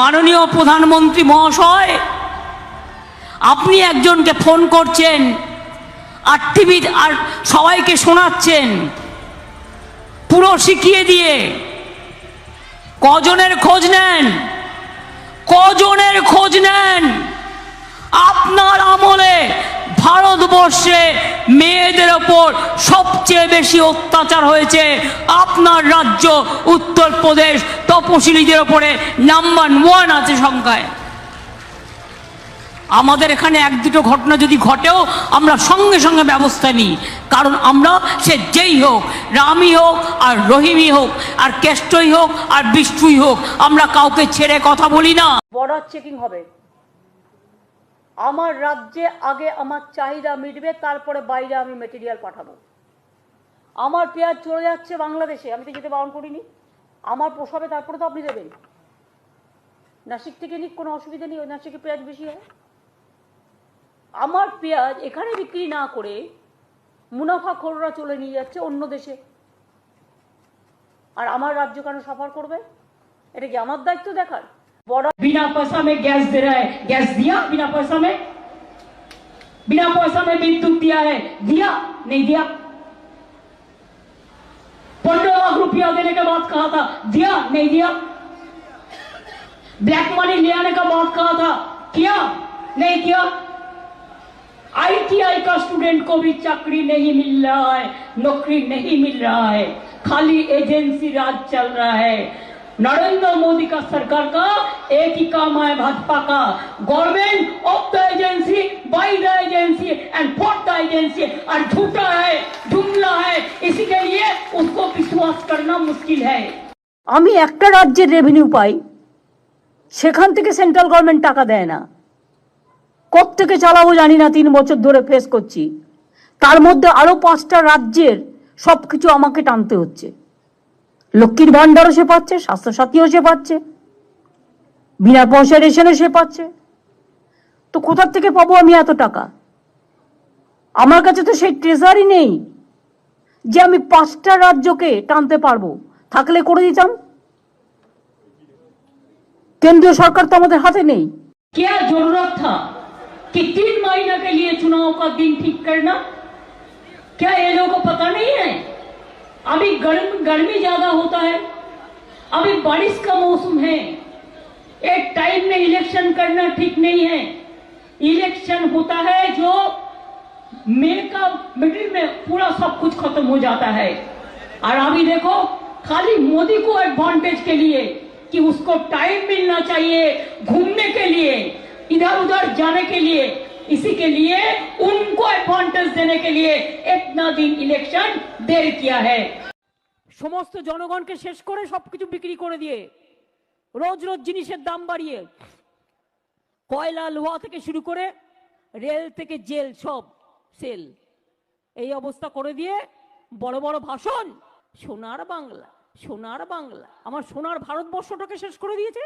মাননীয় প্রধানমন্ত্রী মহাশয়, আপনি একজনকে ফোন করছেন আর টিভি আর সবাইকে শোনাচ্ছেন, পুরো শিখিয়ে দিয়ে। কজনের খোঁজ নেন? কজনের খোঁজ নেন? আপনার আমলে ওপর সবচেয়ে বেশি অত্যাচার হয়েছে আপনার রাজ্য, উত্তরপ্রদেশ, তপশিলীদের ওপরে নাম্বার ওয়ান আছে সংখ্যায়। আমাদের এখানে এক দুটো ঘটনা যদি ঘটেও আমরা সঙ্গে সঙ্গে ব্যবস্থা নিই, কারণ আমরা সে যেই হোক, রামই হোক আর রহিমই হোক, আর কেষ্টই হোক আর বিষ্ণুই হোক, আমরা কাউকে ছেড়ে কথা বলি না। বর্ডার চেকিং হবে। আমার রাজ্যে আগে আমার চাহিদা মিটবে, তারপরে বাইরে আমি মেটেরিয়াল পাঠাবো। আমার পেঁয়াজ চলে যাচ্ছে বাংলাদেশে, আমি তো যেতে বারণ করিনি। আমার পোষাবে তারপরে তো আপনি দেবেন। নাসিক থেকে নিক, কোনো অসুবিধা নেই, ওই নাসিকে পেঁয়াজ বেশি হয়। আমার পেঁয়াজ এখানে বিক্রি না করে মুনাফা খোররা চলে নিয়ে যাচ্ছে অন্য দেশে। আর আমার রাজ্য কেন সাফার করবে? এটা কি আমার দায়িত্ব দেখার? बिना पैसा में गैस दे रहा है। गैस दिया, बिना पैसा में? बिना पैसा में विद्युत दिया है। दिया? नहीं दिया। पंद्रह लाख रुपया देने के बाद कहा था, दिया? नहीं दिया। ब्लैक मनी ले आने का बात कहा था, किया? नहीं किया। आईटीआई का स्टूडेंट को भी चाकरी नहीं मिल रहा है, नौकरी नहीं मिल रहा है। खाली एजेंसी राज चल रहा है। नरेंद्र मोदी का सरकार का एक ही काम है भाजपा का government of the agency by the agency and for the agency और झूठा है जुमला है इसी के लिए उसको विश्वास करना मुश्किल है আমি একটা রাজ্যের রেভিনিউ পাই সেখান থেকে সেন্ট্রাল গভর্নমেন্ট টাকা দেয় না থেকে চালাবো জানি না তিন বছর ধরে ফেস করছি তার মধ্যে আরো পাঁচটা রাজ্যের সবকিছু আমাকে টানতে হচ্ছে লক্ষ্মীর ভান্ডারও সে পাচ্ছে স্বাস্থ্যসাথীও সে পাচ্ছে বিনা পয়সা রেশনও সে পাচ্ছে তো কোথার থেকে পাবো আমি এত টাকা আমার কাছে তো সেই ট্রেজারই নেই যে আমি পাঁচটা রাজ্যকে টানতে পারবো থাকলে করে দিতাম কেন্দ্রীয় সরকার তো আমাদের হাতে নেই क्या जरूरत था कि तीन महीने के लिए चुनाव का दिन ठीक करना क्या ये लोगों को पता नहीं है अभी गर्म, गर्मी ज़्यादा होता है, अभी बारिश का मौसम है। एक टाइम में इलेक्शन करना ठीक नहीं है। इलेक्शन होता है जो मे का मिडिल में पूरा सब कुछ खत्म हो जाता है। और अभी देखो, खाली मोदी को एडवांटेज के लिए कि उसको टाइम मिलना चाहिए घूमने के लिए इधर उधर जाने के लिए। इसी के लिए उनको एडवांटेज देने के लिए इतना दिन इलेक्शन देर किया है সমস্ত জনগণকে শেষ করে সবকিছু বিক্রি করে দিয়ে রোজ রোজ জিনিসের দাম বাড়িয়ে কয়লা লোহা থেকে শুরু করে রেল থেকে জেল সব সেল এই অবস্থা করে দিয়ে বড় বড় ভাষণ সোনার বাংলা সোনার বাংলা আমার সোনার ভারতবর্ষটাকে শেষ করে দিয়েছে